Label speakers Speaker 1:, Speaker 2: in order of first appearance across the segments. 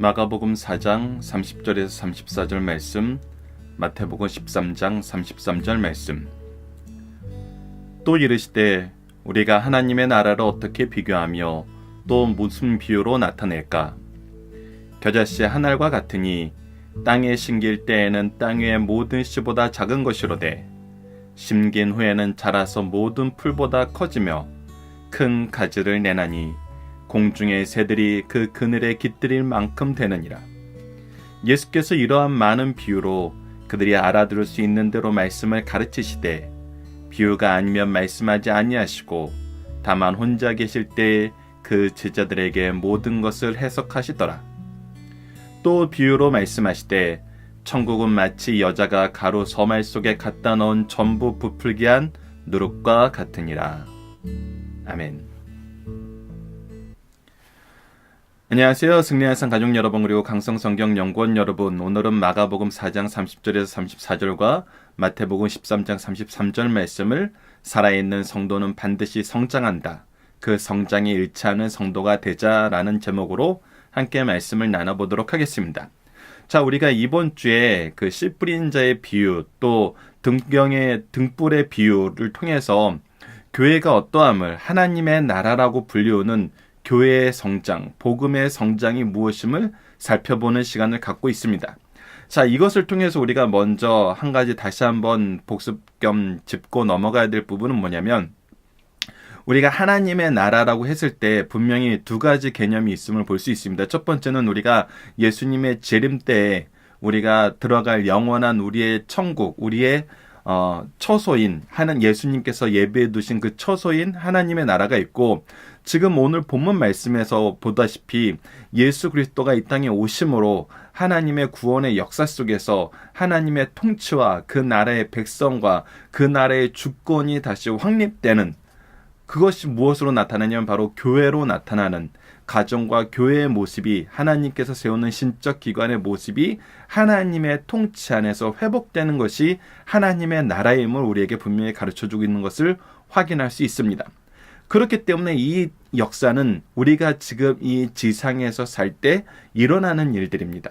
Speaker 1: 마가복음 4장 30절에서 34절 말씀, 마태복음 13장 33절 말씀. 또 이르시되 우리가 하나님의 나라를 어떻게 비교하며 또 무슨 비유로 나타낼까? 겨자씨 한 알과 같으니 땅에 심길 때에는 땅 위의 모든 씨보다 작은 것이로되 심긴 후에는 자라서 모든 풀보다 커지며 큰 가지를 내나니 공중의 새들이 그 그늘에 깃들일 만큼 되느니라. 예수께서 이러한 많은 비유로 그들이 알아들을 수 있는 대로 말씀을 가르치시되 비유가 아니면 말씀하지 아니하시고 다만 혼자 계실 때그 제자들에게 모든 것을 해석하시더라. 또 비유로 말씀하시되 천국은 마치 여자가 가루 서말 속에 갖다 넣은 전부 부풀게 한 누룩과 같으니라. 아멘. 안녕하세요. 승리한산 가족 여러분 그리고 강성성경 연구원 여러분. 오늘은 마가복음 4장 30절에서 34절과 마태복음 13장 33절 말씀을 살아있는 성도는 반드시 성장한다. 그 성장에 일치하는 성도가 되자라는 제목으로 함께 말씀을 나눠보도록 하겠습니다. 자, 우리가 이번 주에 그 씨 뿌린 자의 비유 또 등경의 등불의 비유를 통해서 교회가 어떠함을 하나님의 나라라고 불리우는 교회의 성장, 복음의 성장이 무엇임을 살펴보는 시간을 갖고 있습니다. 자, 이것을 통해서 우리가 먼저 한 가지 다시 한번 복습 겸 짚고 넘어가야 될 부분은 뭐냐면 우리가 하나님의 나라라고 했을 때 분명히 두 가지 개념이 있음을 볼 수 있습니다. 첫 번째는 우리가 예수님의 재림 때에 우리가 들어갈 영원한 우리의 천국, 우리의 어, 처소인 하는 예수님께서 예배해 두신 그 처소인 하나님의 나라가 있고 지금 오늘 본문 말씀에서 보다시피 예수 그리스도가 이 땅에 오심으로 하나님의 구원의 역사 속에서 하나님의 통치와 그 나라의 백성과 그 나라의 주권이 다시 확립되는 그것이 무엇으로 나타나냐면 바로 교회로 나타나는 가정과 교회의 모습이 하나님께서 세우는 신적 기관의 모습이 하나님의 통치 안에서 회복되는 것이 하나님의 나라임을 우리에게 분명히 가르쳐 주고 있는 것을 확인할 수 있습니다. 그렇기 때문에 이 역사는 우리가 지금 이 지상에서 살 때 일어나는 일들입니다.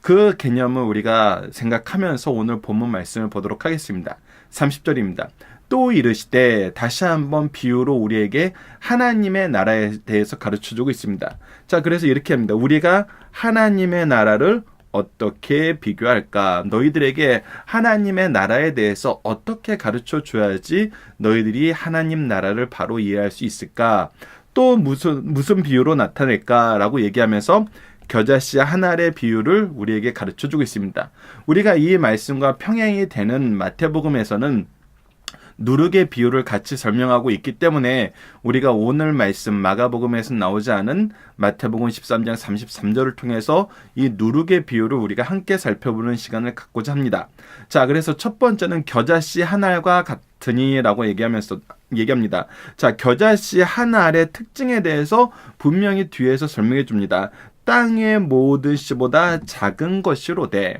Speaker 1: 그 개념을 우리가 생각하면서 오늘 본문 말씀을 보도록 하겠습니다. 30절입니다. 또 이르시되 다시 한번 비유로 우리에게 하나님의 나라에 대해서 가르쳐 주고 있습니다. 자, 그래서 이렇게 합니다. 우리가 하나님의 나라를 어떻게 비교할까? 너희들에게 하나님의 나라에 대해서 어떻게 가르쳐 줘야지 너희들이 하나님 나라를 바로 이해할 수 있을까? 또 무슨 무슨 비유로 나타낼까라고 얘기하면서 겨자씨 한 알의 비유를 우리에게 가르쳐 주고 있습니다. 우리가 이 말씀과 평행이 되는 마태복음에서는 누룩의 비유를 같이 설명하고 있기 때문에 우리가 오늘 말씀 마가복음에서 나오지 않은 마태복음 13장 33절을 통해서 이 누룩의 비유를 우리가 함께 살펴보는 시간을 갖고자 합니다. 자, 그래서 첫 번째는 겨자씨 한 알과 같으니라고 얘기하면서 얘기합니다. 자, 겨자씨 한 알의 특징에 대해서 분명히 뒤에서 설명해 줍니다. 땅의 모든 씨보다 작은 것이로되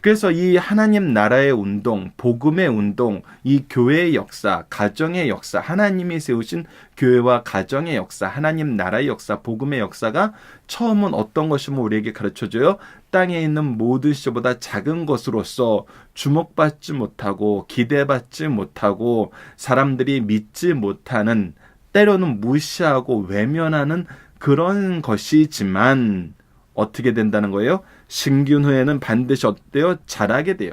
Speaker 1: 그래서 이 하나님 나라의 운동, 복음의 운동, 이 교회의 역사, 가정의 역사, 하나님이 세우신 교회와 가정의 역사, 하나님 나라의 역사, 복음의 역사가 처음은 어떤 것이면 우리에게 가르쳐 줘요? 땅에 있는 모든 시보다 작은 것으로서 주목받지 못하고 기대받지 못하고 사람들이 믿지 못하는 때로는 무시하고 외면하는 그런 것이지만 어떻게 된다는 거예요? 신균 후에는 반드시 어때요? 자라게 돼요.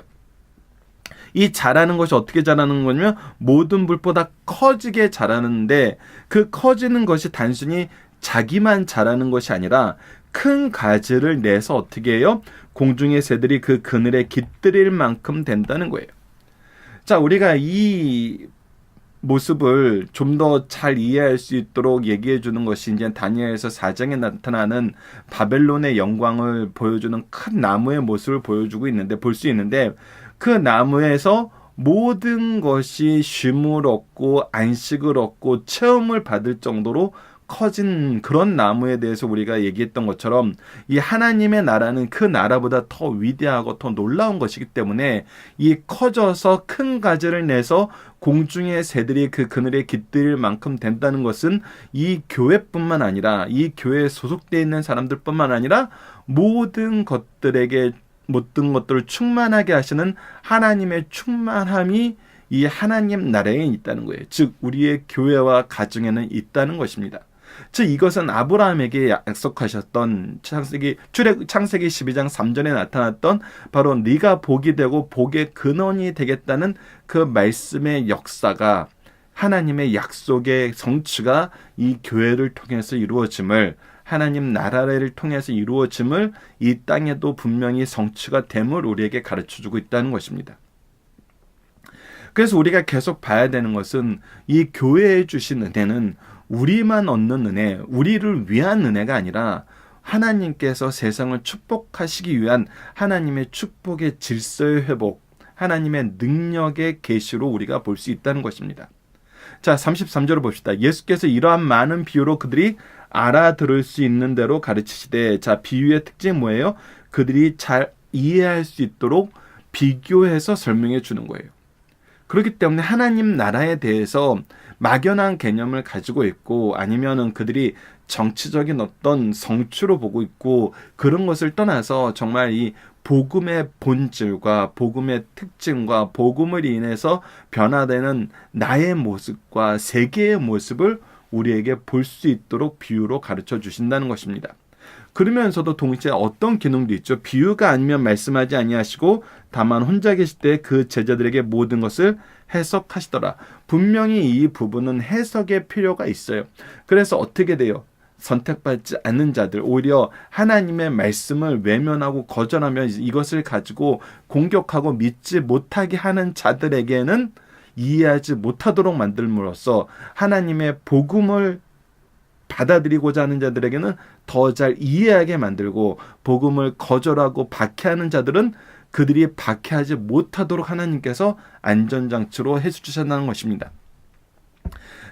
Speaker 1: 이 자라는 것이 어떻게 자라는 거냐면 모든 불보다 커지게 자라는데 그 커지는 것이 단순히 자기만 자라는 것이 아니라 큰 가지를 내서 어떻게 해요? 공중의 새들이 그 그늘에 깃들일 만큼 된다는 거예요. 자, 우리가 이 모습을 좀 더 잘 이해할 수 있도록 얘기해 주는 것이 이제 다니엘서 4장에 나타나는 바벨론의 영광을 보여주는 큰 나무의 모습을 보여주고 있는데 볼 수 있는데 그 나무에서 모든 것이 쉼을 얻고 안식을 얻고 체험을 받을 정도로 커진 그런 나무에 대해서 우리가 얘기했던 것처럼 이 하나님의 나라는 그 나라보다 더 위대하고 더 놀라운 것이기 때문에 이 커져서 큰 가지를 내서 공중의 새들이 그 그늘에 깃들 만큼 된다는 것은 이 교회뿐만 아니라 이 교회에 소속되어 있는 사람들뿐만 아니라 모든 것들에게 모든 것들을 충만하게 하시는 하나님의 충만함이 이 하나님 나라에 있다는 거예요. 즉 우리의 교회와 가정에는 있다는 것입니다. 즉 이것은 아브라함에게 약속하셨던 창세기 출애 창세기 12장 3절에 나타났던 바로 네가 복이 되고 복의 근원이 되겠다는 그 말씀의 역사가 하나님의 약속의 성취가 이 교회를 통해서 이루어짐을 하나님 나라를 통해서 이루어짐을 이 땅에도 분명히 성취가 됨을 우리에게 가르쳐 주고 있다는 것입니다. 그래서 우리가 계속 봐야 되는 것은 이 교회에 주신 은혜는 우리만 얻는 은혜, 우리를 위한 은혜가 아니라 하나님께서 세상을 축복하시기 위한 하나님의 축복의 질서의 회복, 하나님의 능력의 계시로 우리가 볼 수 있다는 것입니다. 자, 33절을 봅시다. 예수께서 이러한 많은 비유로 그들이 알아들을 수 있는 대로 가르치시되 자, 비유의 특징이 뭐예요? 그들이 잘 이해할 수 있도록 비교해서 설명해 주는 거예요. 그렇기 때문에 하나님 나라에 대해서 막연한 개념을 가지고 있고 아니면은 그들이 정치적인 어떤 성취로 보고 있고 그런 것을 떠나서 정말 이 복음의 본질과 복음의 특징과 복음을 인해서 변화되는 나의 모습과 세계의 모습을 우리에게 볼 수 있도록 비유로 가르쳐 주신다는 것입니다. 그러면서도 동시에 어떤 기능도 있죠. 비유가 아니면 말씀하지 아니하시고 다만 혼자 계실 때 그 제자들에게 모든 것을 해석하시더라. 분명히 이 부분은 해석의 필요가 있어요. 그래서 어떻게 돼요? 선택받지 않는 자들 오히려 하나님의 말씀을 외면하고 거절하며 이것을 가지고 공격하고 믿지 못하게 하는 자들에게는 이해하지 못하도록 만들므로써 하나님의 복음을 받아들이고자 하는 자들에게는 더 잘 이해하게 만들고 복음을 거절하고 박해하는 자들은 그들이 박해하지 못하도록 하나님께서 안전장치로 해주셨다는 것입니다.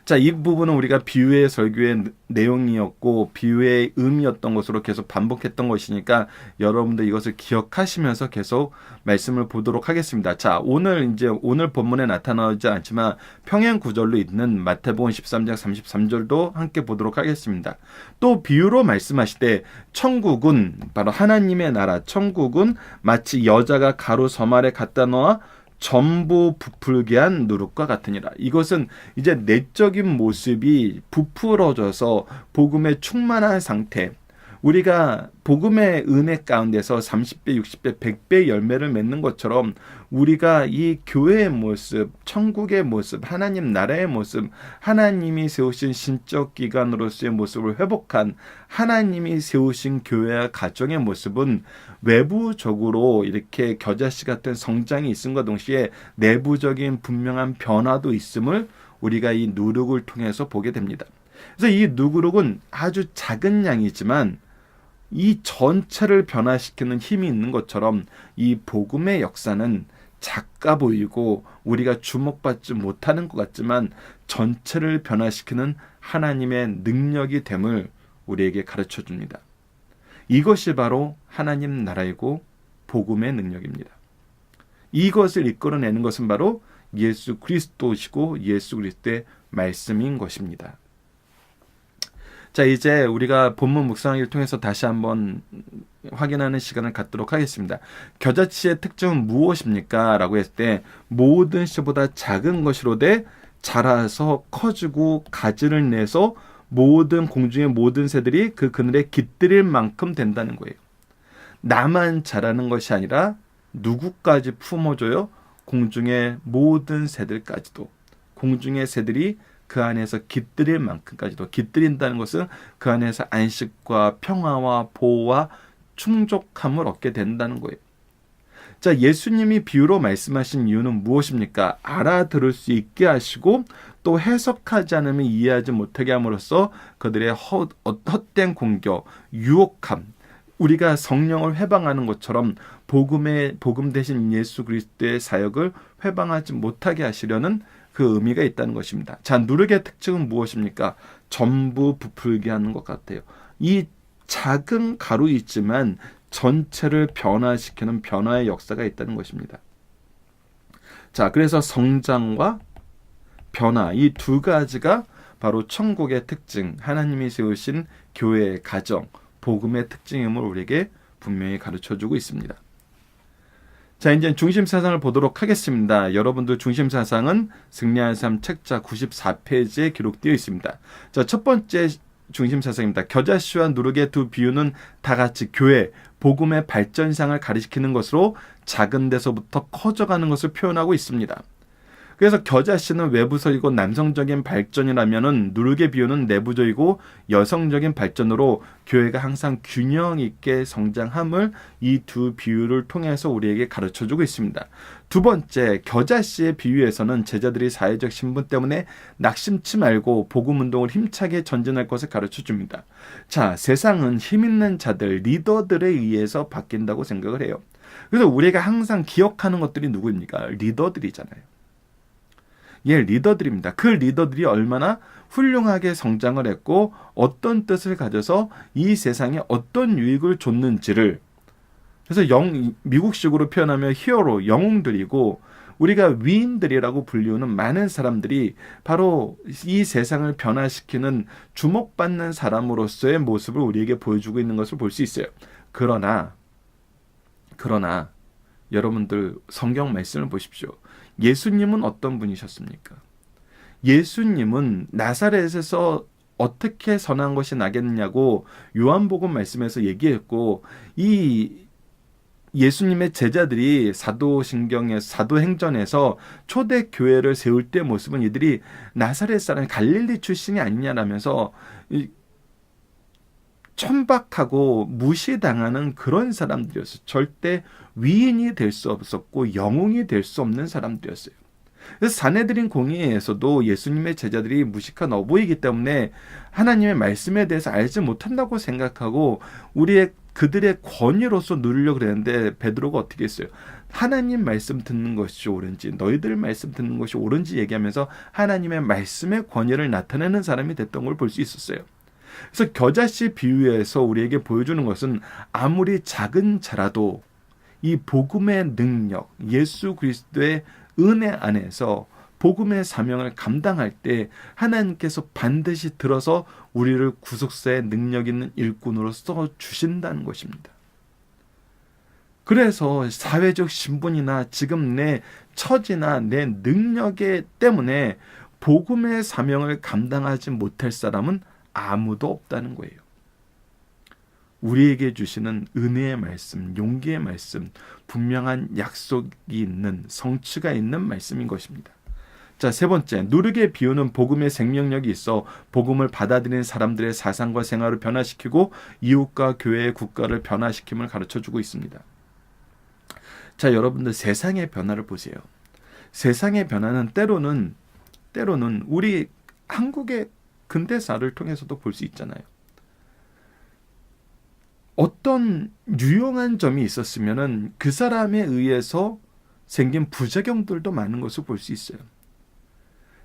Speaker 1: 자, 이 부분은 우리가 비유의 설교의 내용이었고 비유의 의미였던 것으로 계속 반복했던 것이니까 여러분들 이것을 기억하시면서 계속 말씀을 보도록 하겠습니다. 자, 오늘 이제 오늘 본문에 나타나지 않지만 평행 구절로 있는 마태복음 13장 33절도 함께 보도록 하겠습니다. 또 비유로 말씀하시되 천국은 바로 하나님의 나라 천국은 마치 여자가 가루 섬 아래 갖다 놓아 전부 부풀게 한 누룩과 같으니라. 이것은 이제 내적인 모습이 부풀어져서 복음에 충만한 상태. 우리가 복음의 은혜 가운데서 30배, 60배, 100배 열매를 맺는 것처럼 우리가 이 교회의 모습, 천국의 모습, 하나님 나라의 모습, 하나님이 세우신 신적 기관으로서의 모습을 회복한 하나님이 세우신 교회와 가정의 모습은 외부적으로 이렇게 겨자씨 같은 성장이 있음과 동시에 내부적인 분명한 변화도 있음을 우리가 이 누룩을 통해서 보게 됩니다. 그래서 이 누룩은 아주 작은 양이지만 이 전체를 변화시키는 힘이 있는 것처럼 이 복음의 역사는 작가 보이고 우리가 주목받지 못하는 것 같지만 전체를 변화시키는 하나님의 능력이 됨을 우리에게 가르쳐 줍니다. 이것이 바로 하나님 나라이고 복음의 능력입니다. 이것을 이끌어내는 것은 바로 예수 그리스도시고 예수 그리스도의 말씀인 것입니다. 자, 이제 우리가 본문 묵상하기를 통해서 다시 한번 확인하는 시간을 갖도록 하겠습니다. 겨자씨의 특징은 무엇입니까? 라고 했을 때 모든 씨보다 작은 것이로되 자라서 커지고 가지를 내서 모든 공중의 모든 새들이 그 그늘에 깃들일 만큼 된다는 거예요. 나만 자라는 것이 아니라 누구까지 품어줘요? 공중의 모든 새들까지도. 공중의 새들이 그 안에서 깃들일 만큼까지도 깃들인다는 것은 그 안에서 안식과 평화와 보호와 충족함을 얻게 된다는 거예요. 자, 예수님이 비유로 말씀하신 이유는 무엇입니까? 알아들을 수 있게 하시고 또 해석하지 않으면 이해하지 못하게 함으로써 그들의 헛, 헛된 공격, 유혹함, 우리가 성령을 회방하는 것처럼 복음의 복음 대신 예수 그리스도의 사역을 회방하지 못하게 하시려는 그 의미가 있다는 것입니다. 자, 누룩의 특징은 무엇입니까? 전부 부풀게 하는 것 같아요. 이 작은 가루이지만 전체를 변화시키는 변화의 역사가 있다는 것입니다. 자, 그래서 성장과 변화 이 두 가지가 바로 천국의 특징, 하나님이 세우신 교회의 가정, 복음의 특징임을 우리에게 분명히 가르쳐 주고 있습니다. 자, 이제 중심 사상을 보도록 하겠습니다. 여러분들 중심 사상은 승리한 삶 책자 94페이지에 기록되어 있습니다. 자, 첫 번째 중심 사상입니다. 겨자씨와 누룩의 두 비유는 다 같이 교회, 복음의 발전상을 가리키는 것으로 작은 데서부터 커져가는 것을 표현하고 있습니다. 그래서 겨자씨는 외부적이고 남성적인 발전이라면은 누룩의 비유는 내부적이고 여성적인 발전으로 교회가 항상 균형 있게 성장함을 이 두 비유를 통해서 우리에게 가르쳐 주고 있습니다. 두 번째, 겨자씨의 비유에서는 제자들이 사회적 신분 때문에 낙심치 말고 복음 운동을 힘차게 전진할 것을 가르쳐 줍니다. 자, 세상은 힘 있는 자들, 리더들에 의해서 바뀐다고 생각을 해요. 그래서 우리가 항상 기억하는 것들이 누구입니까? 리더들이잖아요. 예, 리더들입니다. 그 리더들이 얼마나 훌륭하게 성장을 했고 어떤 뜻을 가져서 이 세상에 어떤 유익을 줬는지를 그래서 영 미국식으로 표현하면 히어로 영웅들이고 우리가 위인들이라고 불리우는 많은 사람들이 바로 이 세상을 변화시키는 주목받는 사람으로서의 모습을 우리에게 보여주고 있는 것을 볼 수 있어요. 그러나 그러나 여러분들 성경 말씀을 보십시오. 예수님은 어떤 분이셨습니까? 예수님은 나사렛에서 어떻게 선한 것이 나겠느냐고 요한복음 말씀에서 얘기했고 이 예수님의 제자들이 사도신경에 사도행전에서 초대 교회를 세울 때 모습은 이들이 나사렛 사람 갈릴리 출신이 아니냐라면서 천박하고 무시당하는 그런 사람들이었어요. 절대 위인이 될 수 없었고 영웅이 될 수 없는 사람들이었어요. 그래서 사내들인 공의에서도 예수님의 제자들이 무식한 어부이기 때문에 하나님의 말씀에 대해서 알지 못한다고 생각하고 우리의 그들의 권위로서 누리려고 그랬는데 베드로가 어떻게 했어요? 하나님 말씀 듣는 것이 옳은지 너희들 말씀 듣는 것이 옳은지 얘기하면서 하나님의 말씀의 권위를 나타내는 사람이 됐던 걸 볼 수 있었어요. 그래서 겨자씨 비유에서 우리에게 보여주는 것은 아무리 작은 자라도 이 복음의 능력, 예수 그리스도의 은혜 안에서 복음의 사명을 감당할 때 하나님께서 반드시 들어서 우리를 구속사의 능력 있는 일꾼으로 써 주신다는 것입니다. 그래서 사회적 신분이나 지금 내 처지나 내 능력에 때문에 복음의 사명을 감당하지 못할 사람은 아무도 없다는 거예요. 우리에게 주시는 은혜의 말씀, 용기의 말씀, 분명한 약속이 있는 성취가 있는 말씀인 것입니다. 자, 세 번째, 누르게 비우는 복음의 생명력이 있어 복음을 받아들이는 사람들의 사상과 생활을 변화시키고 이웃과 교회의 국가를 변화시킴을 가르쳐 주고 있습니다. 자, 여러분들 세상의 변화를 보세요. 세상의 변화는 때로는 때로는 우리 한국의 근대사를 통해서도 볼 수 있잖아요. 어떤 유용한 점이 있었으면은 그 사람에 의해서 생긴 부작용들도 많은 것을 볼 수 있어요.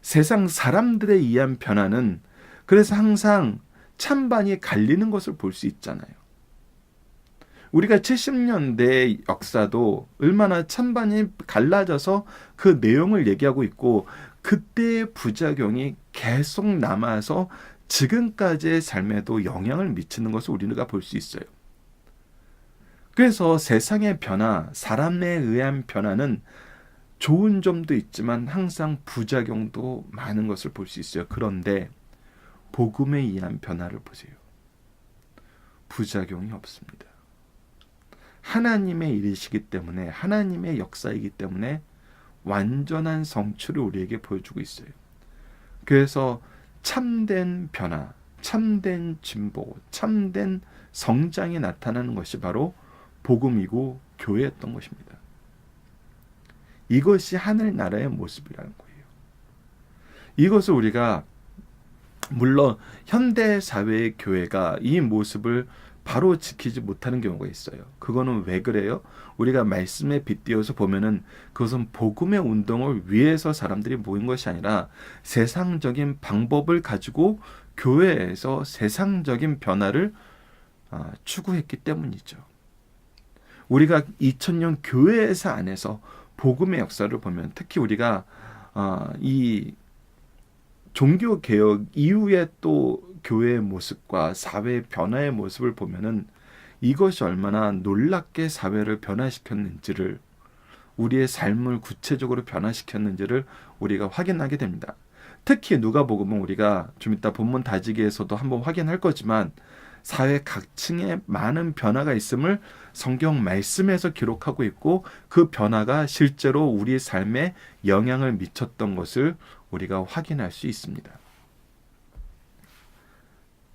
Speaker 1: 세상 사람들에 의한 변화는 그래서 항상 찬반이 갈리는 것을 볼 수 있잖아요. 우리가 70년대 역사도 얼마나 찬반이 갈라져서 그 내용을 얘기하고 있고 그때의 부작용이 계속 남아서 지금까지의 삶에도 영향을 미치는 것을 우리가 볼 수 있어요. 그래서 세상의 변화, 사람에 의한 변화는 좋은 점도 있지만 항상 부작용도 많은 것을 볼 수 있어요. 그런데 복음에 의한 변화를 보세요. 부작용이 없습니다. 하나님의 일이시기 때문에 하나님의 역사이기 때문에 완전한 성취를 우리에게 보여주고 있어요. 그래서 참된 변화, 참된 진보, 참된 성장이 나타나는 것이 바로 복음이고 교회였던 것입니다. 이것이 하늘나라의 모습이라는 거예요. 이것을 우리가 물론 현대 사회의 교회가 이 모습을 바로 지키지 못하는 경우가 있어요. 그거는 왜 그래요? 우리가 말씀에 빗대어서 보면은 그것은 복음의 운동을 위해서 사람들이 모인 것이 아니라 세상적인 방법을 가지고 교회에서 세상적인 변화를 아, 추구했기 때문이죠. 우리가 2000년 교회에서 안에서 복음의 역사를 보면 특히 우리가 아, 이 종교 개혁 이후에 또 교회의 모습과 사회 변화의 모습을 보면은 이것이 얼마나 놀랍게 사회를 변화시켰는지를 우리의 삶을 구체적으로 변화시켰는지를 우리가 확인하게 됩니다. 특히 누가복음은 우리가 좀 이따 본문 다지기에서도 한번 확인할 거지만 사회 각층에 많은 변화가 있음을 성경 말씀에서 기록하고 있고 그 변화가 실제로 우리 삶에 영향을 미쳤던 것을 우리가 확인할 수 있습니다.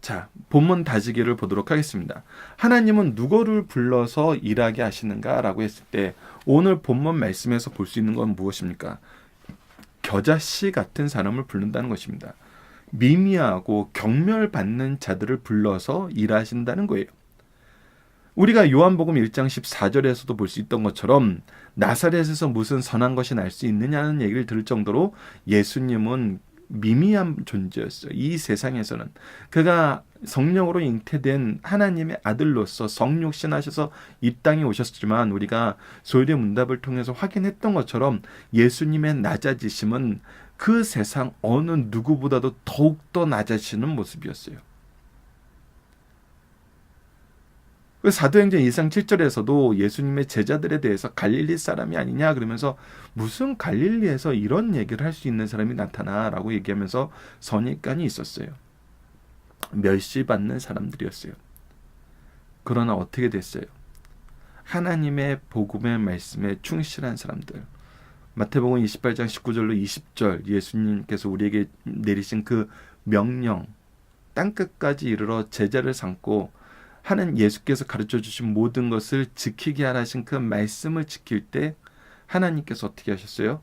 Speaker 1: 자, 본문 다지기를 보도록 하겠습니다. 하나님은 누구를 불러서 일하게 하시는가라고 했을 때 오늘 본문 말씀에서 볼 수 있는 건 무엇입니까? 겨자씨 같은 사람을 부른다는 것입니다. 미미하고 경멸받는 자들을 불러서 일하신다는 거예요. 우리가 요한복음 1장 14절에서도 볼 수 있던 것처럼 나사렛에서 무슨 선한 것이 날 수 있느냐는 얘기를 들을 정도로 예수님은 미미한 존재였어요. 이 세상에서는 그가 성령으로 잉태된 하나님의 아들로서 성육신하셔서 이 땅에 오셨지만 우리가 소유의 문답을 통해서 확인했던 것처럼 예수님의 낮아지심은 그 세상 어느 누구보다도 더욱더 낮아지는 모습이었어요. 그 사도행전 2상 7절에서도 예수님의 제자들에 대해서 갈릴리 사람이 아니냐 그러면서 무슨 갈릴리에서 이런 얘기를 할 수 있는 사람이 나타나라고 얘기하면서 선입관이 있었어요. 멸시받는 사람들이었어요. 그러나 어떻게 됐어요? 하나님의 복음의 말씀에 충실한 사람들. 마태복음 28장 19절로 20절 예수님께서 우리에게 내리신 그 명령 땅 끝까지 이르러 제자를 삼고 하는 예수께서 가르쳐 주신 모든 것을 지키게 하라신 그 말씀을 지킬 때 하나님께서 어떻게 하셨어요?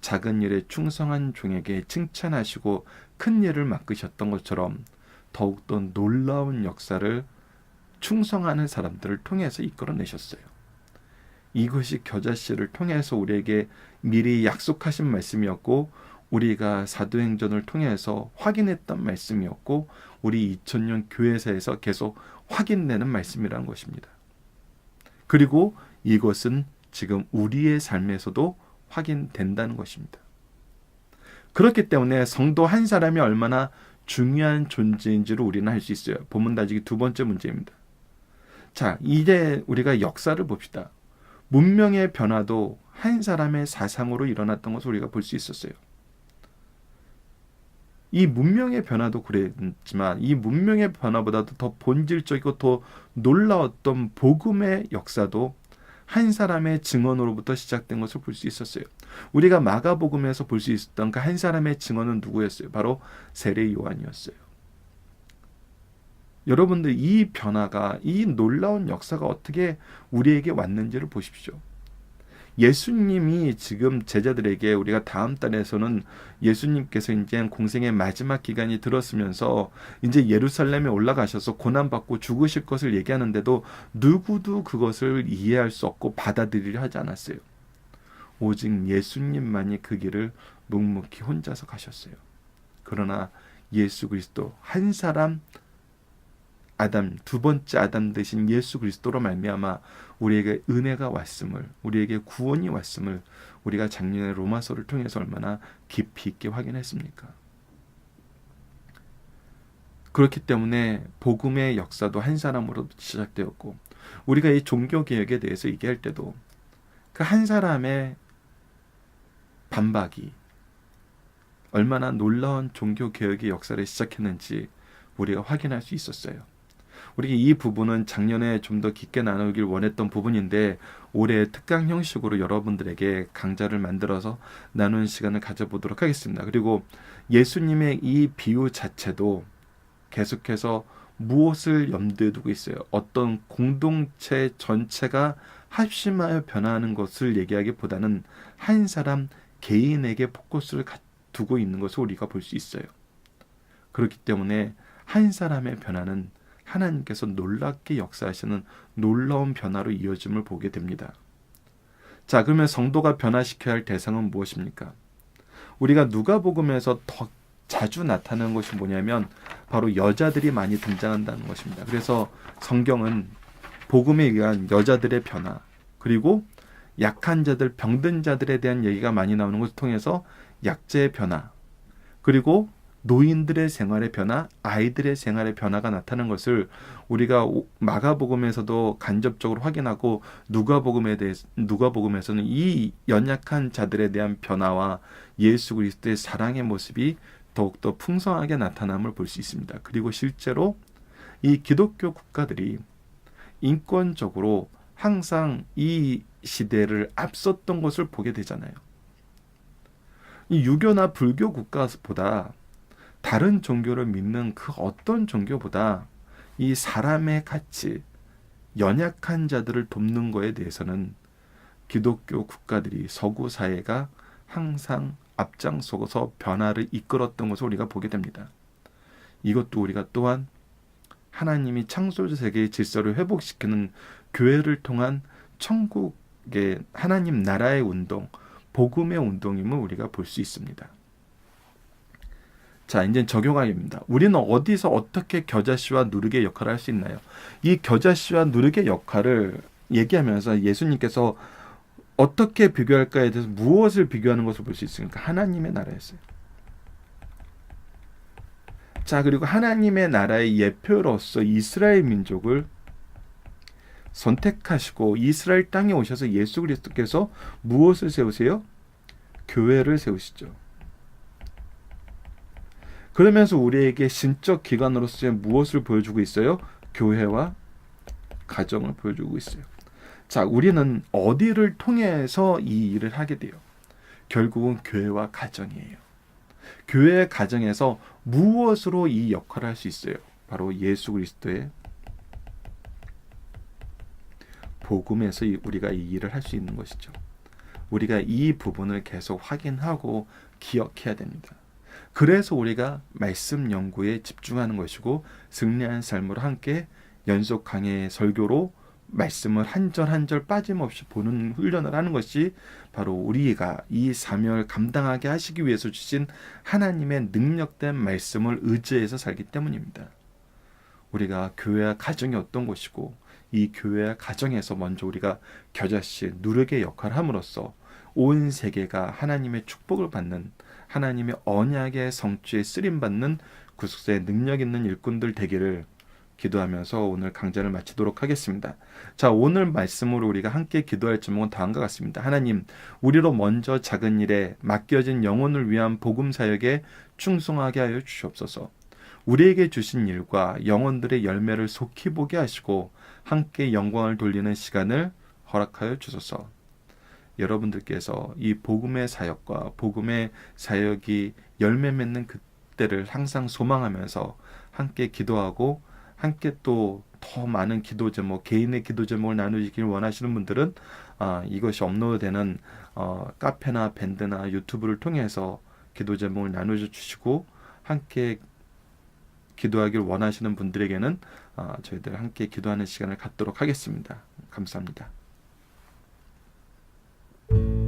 Speaker 1: 작은 일에 충성한 종에게 칭찬하시고 큰 일을 맡기셨던 것처럼 더욱더 놀라운 역사를 충성하는 사람들을 통해서 이끌어내셨어요. 이것이 겨자씨를 통해서 우리에게 미리 약속하신 말씀이었고 우리가 사도행전을 통해서 확인했던 말씀이었고 우리 2000년 교회사에서 계속 확인되는 말씀이라는 것입니다. 그리고 이것은 지금 우리의 삶에서도 확인된다는 것입니다. 그렇기 때문에 성도 한 사람이 얼마나 중요한 존재인지를 우리는 알 수 있어요. 본문 다지기 두 번째 문제입니다. 자, 이제 우리가 역사를 봅시다. 문명의 변화도 한 사람의 사상으로 일어났던 것을 우리가 볼 수 있었어요. 이 문명의 변화도 그랬지만 이 문명의 변화보다도 더 본질적이고 더 놀라웠던 복음의 역사도 한 사람의 증언으로부터 시작된 것을 볼 수 있었어요. 우리가 마가복음에서 볼 수 있었던 그 한 사람의 증언은 누구였어요? 바로 세례 요한이었어요. 여러분들 이 변화가 이 놀라운 역사가 어떻게 우리에게 왔는지를 보십시오. 예수님이 지금 제자들에게 우리가 다음 달에서는 예수님께서 이제 공생의 마지막 기간이 들었으면서 이제 예루살렘에 올라가셔서 고난받고 죽으실 것을 얘기하는데도 누구도 그것을 이해할 수 없고 받아들이려 하지 않았어요. 오직 예수님만이 그 길을 묵묵히 혼자서 가셨어요. 그러나 예수 그리스도 한 사람 아담 두 번째 아담 대신 예수 그리스도로 말미암아 우리에게 은혜가 왔음을 우리에게 구원이 왔음을 우리가 작년에 로마서를 통해서 얼마나 깊이 있게 확인했습니까? 그렇기 때문에 복음의 역사도 한 사람으로 시작되었고 우리가 이 종교 개혁에 대해서 얘기할 때도 그 한 사람의 반박이 얼마나 놀라운 종교 개혁의 역사를 시작했는지 우리가 확인할 수 있었어요. 우리 이 부분은 작년에 좀 더 깊게 나누길 원했던 부분인데 올해 특강 형식으로 여러분들에게 강좌를 만들어서 나누는 시간을 가져보도록 하겠습니다. 그리고 예수님의 이 비유 자체도 계속해서 무엇을 염두에 두고 있어요? 어떤 공동체 전체가 합심하여 변화하는 것을 얘기하기보다는 한 사람 개인에게 포커스를 두고 있는 것을 우리가 볼 수 있어요. 그렇기 때문에 한 사람의 변화는 하나님께서 놀랍게 역사하시는 놀라운 변화로 이어짐을 보게 됩니다. 자, 그러면 성도가 변화시켜야 할 대상은 무엇입니까? 우리가 누가복음에서 더 자주 나타나는 것이 뭐냐면 바로 여자들이 많이 등장한다는 것입니다. 그래서 성경은 복음에 의한 여자들의 변화 그리고 약한 자들, 병든 자들에 대한 얘기가 많이 나오는 것을 통해서 약제의 변화 그리고 노인들의 생활의 변화, 아이들의 생활의 변화가 나타나는 것을 우리가 오- 마가복음에서도 간접적으로 확인하고 누가복음에 대해 누가복음에서는 이 연약한 자들에 대한 변화와 예수 그리스도의 사랑의 모습이 더욱더 풍성하게 나타남을 볼 수 있습니다. 그리고 실제로 이 기독교 국가들이 인권적으로 항상 이 시대를 앞섰던 것을 보게 되잖아요. 이 유교나 불교 국가보다 다른 종교를 믿는 그 어떤 종교보다 이 사람의 가치, 연약한 자들을 돕는 거에 대해서는 기독교 국가들이 서구 사회가 항상 앞장서서 변화를 이끌었던 것을 우리가 보게 됩니다. 이것도 우리가 또한 하나님이 창조주 세계의 질서를 회복시키는 교회를 통한 천국의 하나님 나라의 운동, 복음의 운동임을 우리가 볼 수 있습니다. 자, 이제 적용하기입니다. 우리는 어디서 어떻게 겨자씨와 누르게 역할을 할 수 있나요? 이 겨자씨와 누르게 역할을 얘기하면서 예수님께서 어떻게 비교할까에 대해서 무엇을 비교하는 것을 볼 수 있습니까? 하나님의 나라였어요. 자, 그리고 하나님의 나라의 예표로서 이스라엘 민족을 선택하시고 이스라엘 땅에 오셔서 예수 그리스도께서 무엇을 세우세요? 교회를 세우시죠. 그러면서 우리에게 신적 기관으로서 무엇을 보여주고 있어요? 교회와 가정을 보여주고 있어요. 자, 우리는 어디를 통해서 이 일을 하게 돼요? 결국은 교회와 가정이에요. 교회 가정에서 무엇으로 이 역할을 할 수 있어요? 바로 예수 그리스도의 복음에서 이- 우리가 이 일을 할 수 있는 것이죠. 우리가 이 부분을 계속 확인하고 기억해야 됩니다. 그래서 우리가 말씀 연구에 집중하는 것이고 승리한 삶으로 함께 연속 강해 설교로 말씀을 한 절 한 절 빠짐없이 보는 훈련을 하는 것이 바로 우리가 이 사명을 감당하게 하시기 위해서 주신 하나님의 능력된 말씀을 의지해서 살기 때문입니다. 우리가 교회와 가정이 어떤 것이고 이 교회와 가정에서 먼저 우리가 겨자씨 누르게 역할을 함으로써 온 세계가 하나님의 축복을 받는 하나님의 언약의 성취에 쓰림 받는 구속사의 능력 있는 일꾼들 되기를 기도하면서 오늘 강좌를 마치도록 하겠습니다. 자, 오늘 말씀으로 우리가 함께 기도할 제목은 다음과 같습니다. 하나님, 우리로 먼저 작은 일에 맡겨진 영혼을 위한 복음 사역에 충성하게 하여 주시옵소서. 우리에게 주신 일과 영혼들의 열매를 속히 보게 하시고 함께 영광을 돌리는 시간을 허락하여 주소서. 여러분들께서 이 복음의 사역과 복음의 사역이 열매 맺는 그때를 항상 소망하면서 함께 기도하고 함께 또 더 많은 기도 제목, 개인의 기도 제목을 나누시길 원하시는 분들은 아, 이것이 업로드되는 어, 카페나 밴드나 유튜브를 통해서 기도 제목을 나누어 주시고 함께 기도하길 원하시는 분들에게는 아, 저희들 함께 기도하는 시간을 갖도록 하겠습니다. 감사합니다. Thank you.